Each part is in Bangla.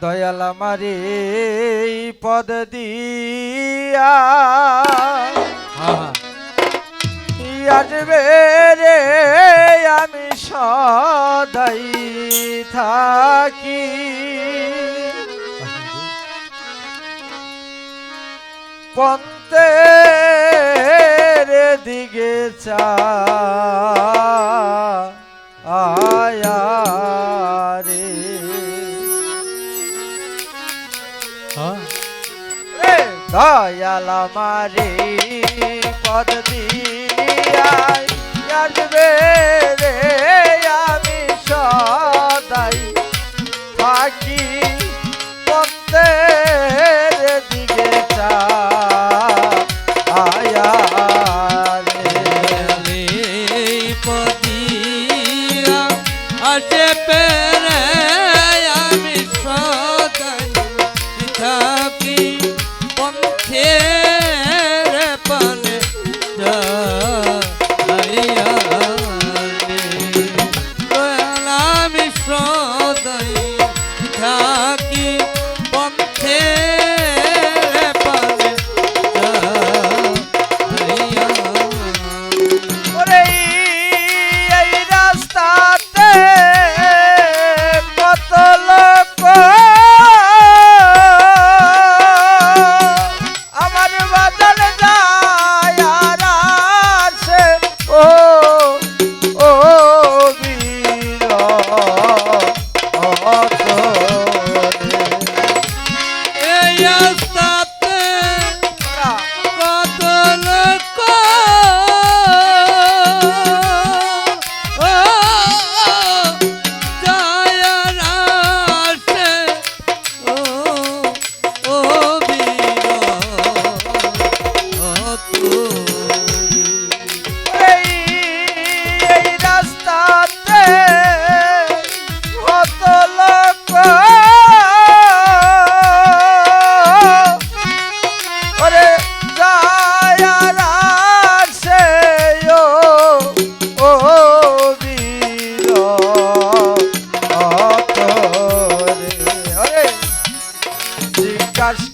দয়াল আমারে পদ দিয়া। রে? আমি সদাই থাকি। পন্তে রে দিগে চা আমারে পদ দিয়াই আসবে রে আমি সদাই থাকি পথের দিকে আয়া রে পদিয়া আসে পেরে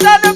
Satan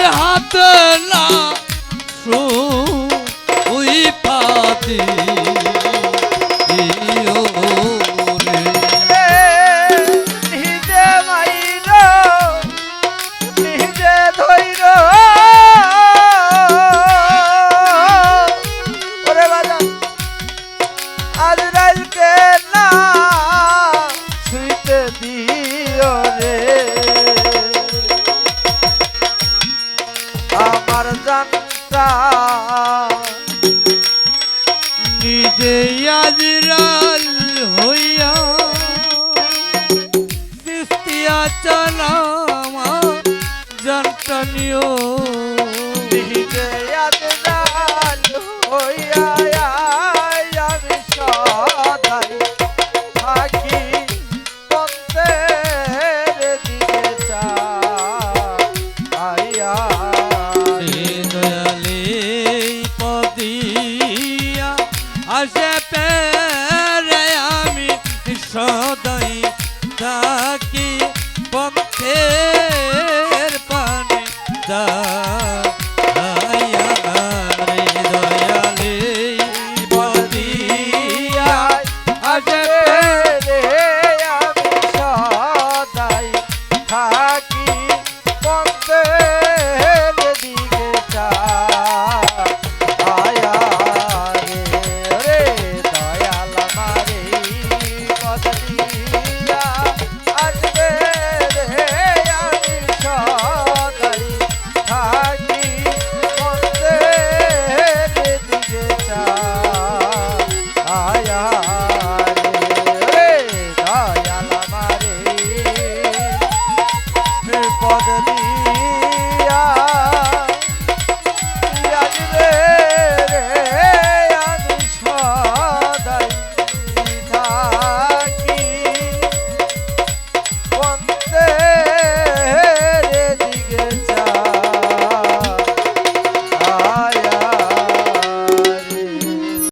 হাতে না। শুন জানতা নিজে আজিরাল হইয়া দিস্তিয়া চলামা